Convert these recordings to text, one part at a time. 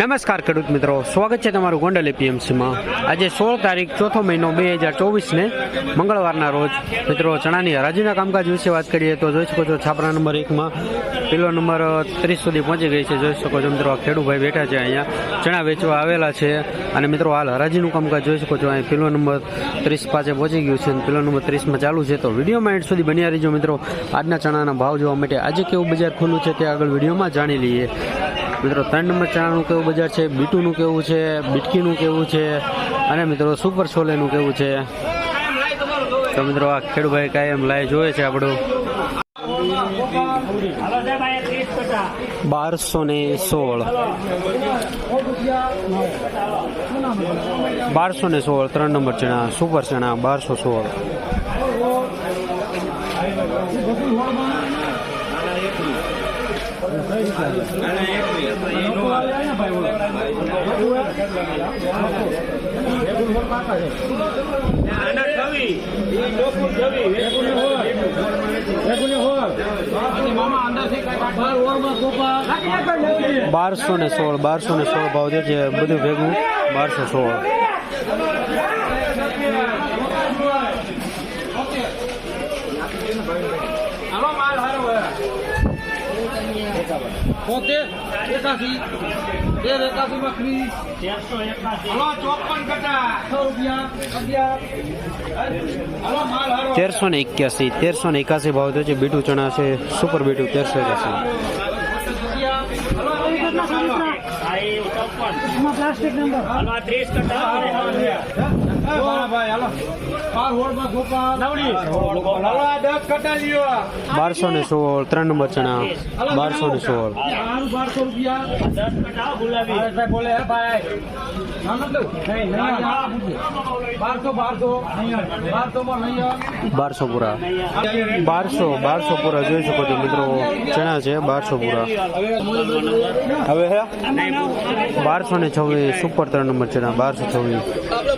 નમસ્કાર ખેડૂત મિત્રો. સ્વાગત છે તમારું ગોંડલ એપીએમસીમાં. આજે સોળ તારીખ ચોથો મહિનો બે હજાર ચોવીસને મંગળવારના રોજ મિત્રો ચણાની હરાજીના કામકાજ વિશે વાત કરીએ તો જોઈ શકો છો છાપરા નંબર એકમાં પેલો નંબર ત્રીસ સુધી પહોંચી ગઈ છે. જોઈ શકો છો મિત્રો ખેડૂભાઈ બેઠા છે અહીંયા. ચણા વેચવા આવેલા છે અને મિત્રો, હાલ હરાજીનું કામકાજ જોઈ શકો છો. અહીં પેલો નંબર ત્રીસ પાસે પહોંચી ગયું છે અને પેલો નંબર ત્રીસમાં ચાલુ છે. તો વિડીયોમાં એન્ડ સુધી બન્યા રહીજો મિત્રો. આજના ચણાના ભાવ જોવા માટે આજે કેવું બજાર ખુલ્લું છે તે આગળ વિડીયોમાં જાણી લઈએ. મિત્રો, ત્રણ નંબર ચણાનું કેવું બજાર છે? બીટુનું કેવું છે? બીટકીનું કેવું છે? અને મિત્રો, સુપર છોલેનું કેવું છે? તો મિત્રો, આ ખેડૂભાઈ કાયમ લાય જોવે છે આપણું. બારસો ને સોળ. બારસો ને સોળ, ત્રણ નંબર ચણા, સુપર ચણા, બારસો સોળ. બારસો ને સોળ બારસો ને સોળ ભાવ જે છે બધું ભેગું બારસો સોળ. બોતેર એકાસી તેર એકાસી માં ત્રીસ હલો ચોપન રૂપિયા તેરસો ને એક્યાસી તેરસો ને એકાસી ભાવ થયો છે. બીટું ચણા છે સુપર બીટું તેરસો એકાસી પ્લાસ્ટિક નંબર બાર હોળમાં ગોપાલ. હલો આ દસ કટા લ્યો બારસો ને સોળ ત્રણ નંબર ચણા. બારસો ને સોળ. બારસો રૂપિયા. અરે સાહેબ બોલે હે ભાઈ. ના નતું નહીં નહીં બારસો પૂરા. બારસો બારસો પૂરા. જોઈ શકો છો મિત્રો ચણા છે બારસો પૂરા. હવે બારસો ને છવ્વીસ સુપર ત્રણ નંબર ચણા બારસો છવ્વીસ.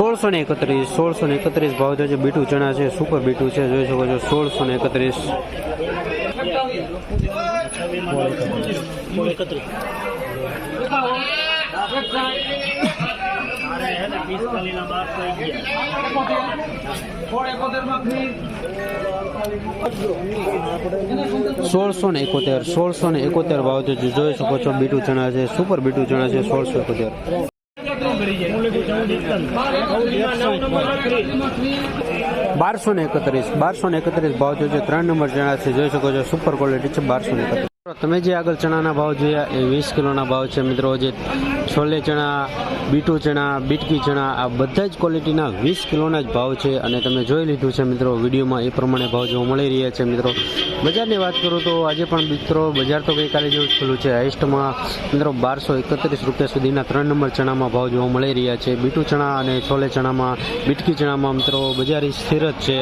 સોળસો ને એકત્રીસ, સોળસો ને એકત્રીસ ભાવ જે છે બીટું ચણા છે, સુપર બીટું છે, જોઈ શકો છો, સોળસો ને એકત્રીસ. સોળસો ને એકોતેર, સોળસો ને એકોતેર ભાવ છે જોઈ શકો છો, બીટું ચણા છે, સુપર બીટું ચણા છે, સોળસો એકોતેર. બારસો ને એકત્રીસ બારસો ને એકત્રીસ ભાવ જો છે ત્રણ નંબર જણા છે જોઈ શકો છો સુપર ક્વોલિટી છે બારસો ને એકત્રીસ. તમે જે આગળ ચણાના ભાવ જોયા એ વીસ કિલોના ભાવ છે મિત્રો, જે છોલે ચણા, બીટુ ચણા, બીટકી ચણા, આ બધા જ ક્વોલિટીના વીસ કિલોના જ ભાવ છે અને તમે જોઈ લીધું છે મિત્રો, વિડીયોમાં એ પ્રમાણે ભાવ જોવા મળી રહ્યા છે મિત્રો. બજારની વાત કરું તો આજે પણ મિત્રો બજાર તો ગઈકાલે જેવું ખુલ્લું છે. હાઈસ્ટમાં મિત્રો બારસો એકત્રીસ રૂપિયા સુધીના ત્રણ નંબર ચણામાં ભાવ જોવા મળી રહ્યા છે. બીટુ ચણા અને છોલે ચણામાં, બીટકી ચણામાં મિત્રો બજાર સ્થિર જ છે.